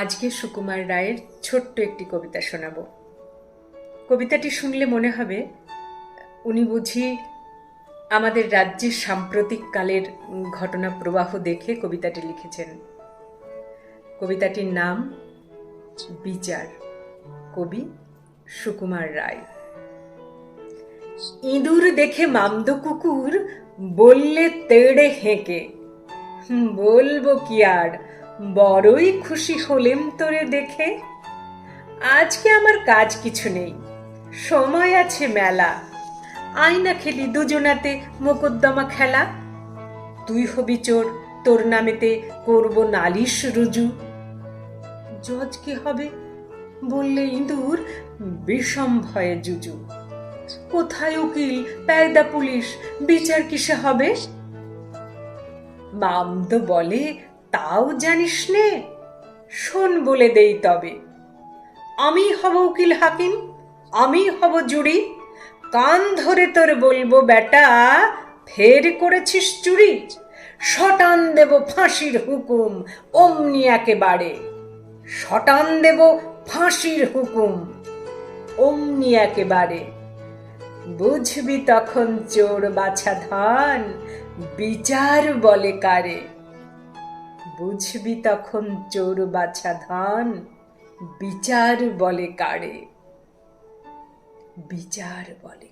আজকে সুকুমার রায়ের ছোট্ট একটি কবিতা শোনাব। কবিতাটি শুনলে মনে হবে, উনি বুঝি আমাদের রাজ্যের সাম্প্রতিক কালের ঘটনা প্রবাহ দেখে কবিতাটি লিখেছেন। কবিতাটির নাম বিচার, কবি সুকুমার রায়। ইঁদুর দেখে মামদ কুকুর বললে তেড়ে হেঁকে। বলব কি আর বড়ই খুশি হলেম তোরে দেখে। আজকে আমার কাজ কিছু নেই, সময় আছে মেলা। আয়না খেলি দুজনাতে মোকদ্দমা খেলা। তুই হবি চোর, তোর নামেতে করব নালিশ রুজু। জজ কি হবে বললে ইঁদুর, বিষম ভয়ে জুজু। কোথায় উকিল, পায়দা পুলিশ, বিচার কিসে হবে? মামদ বলে তাও জানিস নে? শোন বলে দেই তবে। আমি হব উকিল হাকিম, আমি হব জুড়ি। কান ধরে তোর বলব, বেটা, ফের করেছিস চুরি? শটান দেব ফাঁসির হুকুম অমনি একেবারে। শটান দেব ফাঁসির হুকুম অমনি একেবারে। বুঝবি তখন চোর বাছা ধান, বিচার বলে কারে। বুঝবি তখন চোর বাছা ধান? বিচার বলে কারে? বিচার বলে